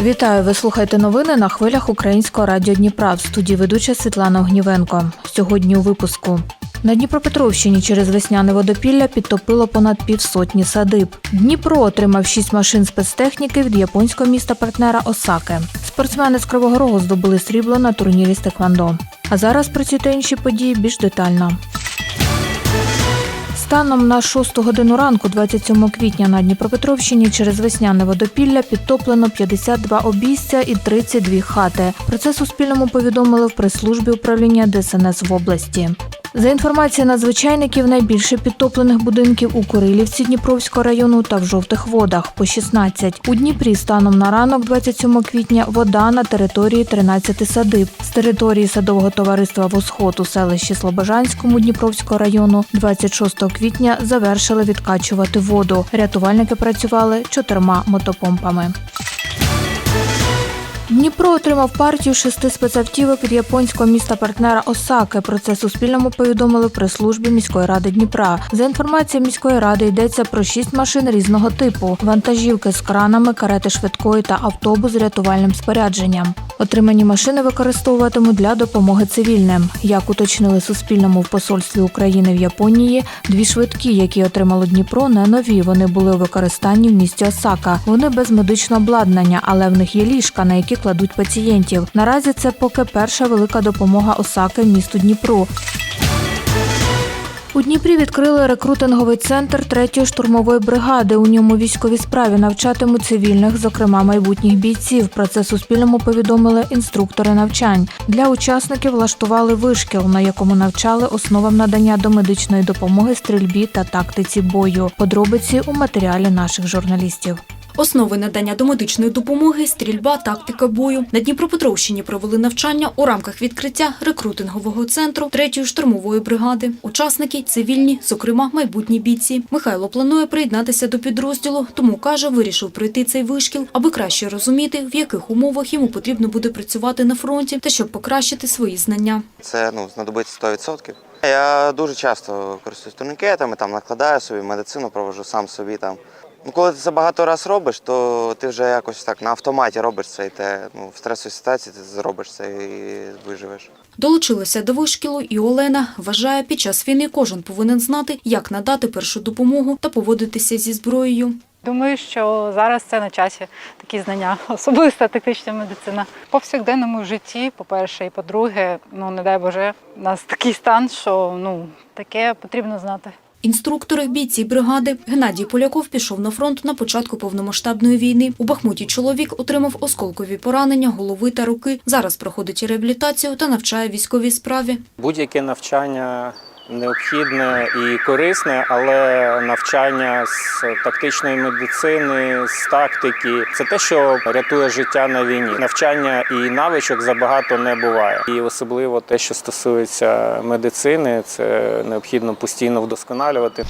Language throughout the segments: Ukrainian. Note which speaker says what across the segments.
Speaker 1: Вітаю! Ви слухаєте новини на хвилях Українського радіо Дніпра в студії ведуча Світлана Огнівенко. Сьогодні у випуску. На Дніпропетровщині через весняне водопілля підтопило понад півсотні садиб. Дніпро отримав шість машин спецтехніки від японського міста партнера Осаки. Спортсмени з Кривого Рогу здобули срібло на турнірі з Теквандо. А зараз про ці та інші події більш детально. Станом на 6 годину ранку, 27 квітня, на Дніпропетровщині через весняне водопілля підтоплено 52 обійстя і 32 хати. Про це Суспільному повідомили в прес-службі управління ДСНС в області. За інформацією надзвичайників, найбільше підтоплених будинків у Курилівці Дніпровського району та в жовтих водах по 16. У Дніпрі станом на ранок, 27 квітня, вода на території 13 садиб. З території садового товариства Восход у селищі Слобожанському Дніпровського району 26 квітня завершили відкачувати воду. Рятувальники працювали чотирма мотопомпами. Дніпро отримав партію шести спецавтівок від японського міста партнера Осаки. Про це Суспільному повідомили при прес-службі міської ради Дніпра. За інформацією міської ради йдеться про шість машин різного типу: вантажівки з кранами, карети швидкої та автобус з рятувальним спорядженням. Отримані машини використовуватимуть для допомоги цивільним. Як уточнили Суспільному в посольстві України в Японії, дві швидкі, які отримало Дніпро, не нові. Вони були у використанні в місті Осака. Вони без медичного обладнання, але в них є ліжка, на які кладуть пацієнтів. Наразі це поки перша велика допомога Осаки місту Дніпру. У Дніпрі відкрили рекрутинговий центр третьої штурмової бригади. У ньому військові справі навчатимуть цивільних, зокрема майбутніх бійців. Про це Суспільному повідомили інструктори навчань. Для учасників влаштували вишкіл, на якому навчали основам надання домедичної допомоги стрільбі та тактиці бою. Подробиці у матеріалі наших журналістів.
Speaker 2: Основи надання домедичної допомоги, стрільба, тактика бою. На Дніпропетровщині провели навчання у рамках відкриття рекрутингового центру 3-ї штурмової бригади. Учасники цивільні, зокрема майбутні бійці. Михайло планує приєднатися до підрозділу, тому каже, вирішив пройти цей вишкіл, аби краще розуміти, в яких умовах йому потрібно буде працювати на фронті та щоб покращити свої знання.
Speaker 3: Це ну, знадобиться 100%. Я дуже часто користуюсь турнікетами, там накладаю собі медицину, провожу сам собі там. Ну, коли ти це багато раз робиш, то ти вже якось так на автоматі робиш це, і те ну, в стресовій ситуації ти зробиш це і виживеш.
Speaker 2: Долучилася до вишкілу і Олена. Вважає, під час війни кожен повинен знати, як надати першу допомогу та поводитися зі зброєю.
Speaker 4: Думаю, що зараз це на часі такі знання, особиста тактична медицина. В повсякденному житті, по-перше, і по-друге, ну не дай Боже, у нас такий стан, що ну таке потрібно знати.
Speaker 2: Інструктори, бійці бригади Геннадій Поляков пішов на фронт на початку повномасштабної війни. У Бахмуті чоловік отримав осколкові поранення голови та руки. Зараз проходить реабілітацію та навчає військовій справі.
Speaker 5: Будь-яке навчання необхідне і корисне, але навчання з тактичної медицини, з тактики це те, що рятує життя на війні. Навчання і навичок забагато не буває. І особливо те, що стосується медицини, це необхідно постійно вдосконалювати.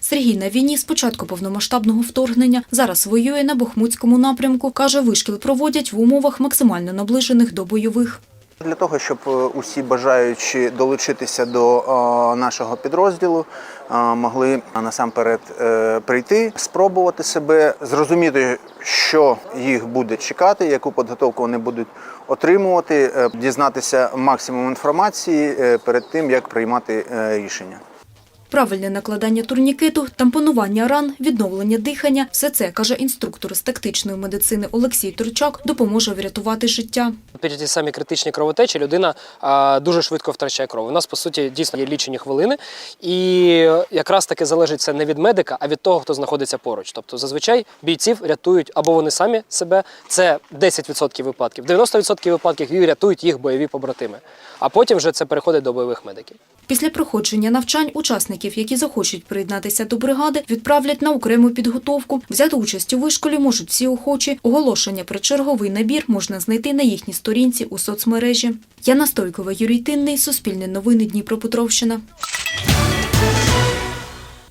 Speaker 2: Сергій на війні з початку повномасштабного вторгнення зараз воює на Бахмутському напрямку. каже, вишкіл проводять в умовах максимально наближених до бойових.
Speaker 6: Для того, щоб е, усі бажаючі долучитися до е, нашого підрозділу, е, могли насамперед прийти, спробувати себе, зрозуміти, що їх буде чекати, яку підготовку вони будуть отримувати, дізнатися максимум інформації перед тим, як приймати рішення.
Speaker 2: Правильне накладання турнікету, тампонування ран, відновлення дихання – все це, каже інструктор з тактичної медицини Олексій Турчак, допоможе врятувати життя.
Speaker 7: Під ті самі критичні кровотечі людина а, дуже швидко втрачає кров. У нас, по суті, дійсно є лічені хвилини, і якраз таки залежить це не від медика, а від того, хто знаходиться поруч. Тобто, зазвичай бійців рятують або вони самі себе, це 10% випадків, 90% випадків і рятують їх бойові побратими. А потім вже це переходить до бойових медиків.
Speaker 2: Після проходження навчань учасників, які захочуть приєднатися до бригади, відправлять на окрему підготовку. Взяти участь у вишколі можуть всі охочі. Оголошення про черговий набір можна знайти на їхній сторінці у соцмережі. Яна Стойкова, Юрій Тинний, Суспільне новини Дніпропетровщина.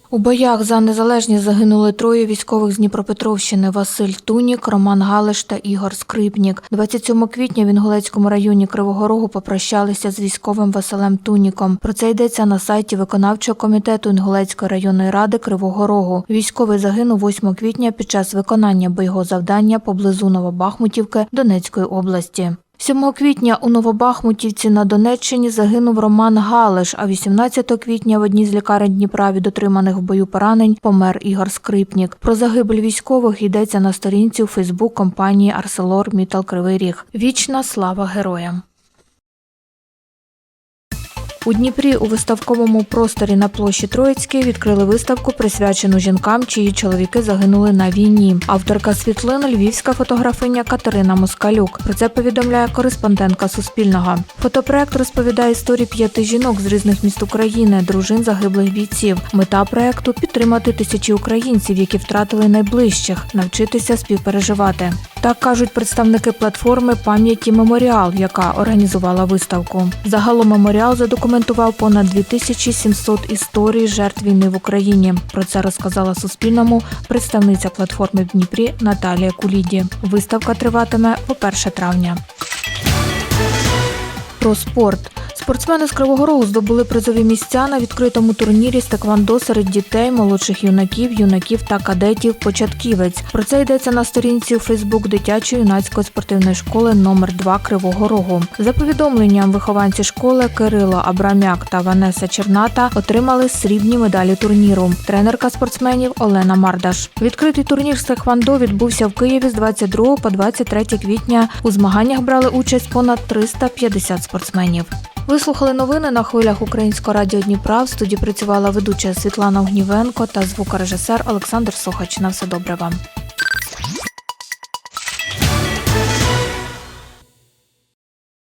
Speaker 1: У боях за незалежність загинули троє військових з Дніпропетровщини: Василь Тунік, Роман Галиш та Ігор Скрипнік. 27 квітня в Інгулецькому районі Кривого Рогу попрощалися з військовим Василем Туніком. Про це йдеться на сайті виконавчого комітету Інгулецької районної ради Кривого Рогу. Військовий загинув 8 квітня під час виконання бойового завдання поблизу Новобахмутівки Донецької області. 7 квітня у Новобахмутівці на Донеччині загинув Роман Галиш, а 18 квітня в одній з лікарень Дніпра від отриманих в бою поранень помер Ігор Скрипнік. Про загибель військових йдеться на сторінці у Фейсбук компанії Арселор Мітал Кривий Ріг. Вічна слава героям. У Дніпрі у виставковому просторі на площі Троїцькій відкрили виставку, присвячену жінкам, чиї чоловіки загинули на війні. Авторка світлин львівська фотографиня Катерина Москалюк. Про це повідомляє кореспондентка Суспільного. Фотопроект розповідає історії п'яти жінок з різних міст України, дружин загиблих бійців. Мета проекту підтримати тисячі українців, які втратили найближчих, навчитися співпереживати. Так кажуть представники платформи пам'яті Меморіал, яка організувала виставку. Загалом меморіал задокументував понад 2700 історій жертв війни в Україні. Про це розказала Суспільному представниця платформи в Дніпрі Наталія Куліді. Виставка триватиме по 1 травня. Про спорт. Спортсмени з Кривого Рогу здобули призові місця на відкритому турнірі з теквандо серед дітей, молодших юнаків, юнаків та кадетів початківець. Про це йдеться на сторінці у Фейсбук дитячої юнацької спортивної школи номер 2 Кривого Рогу. За повідомленням вихованці школи Кирило Абрамяк та Ванеса Черната отримали срібні медалі турніру. Тренерка спортсменів Олена Мардаш. Відкритий турнір з теквандо відбувся в Києві з 22 по 23 квітня. У змаганнях брали участь понад 350 спортсменів. Ви слухали новини на хвилях Українського радіо Дніпра. В студії працювала ведуча Світлана Огнівенко та звукорежисер Олександр Сохач. На все добре вам.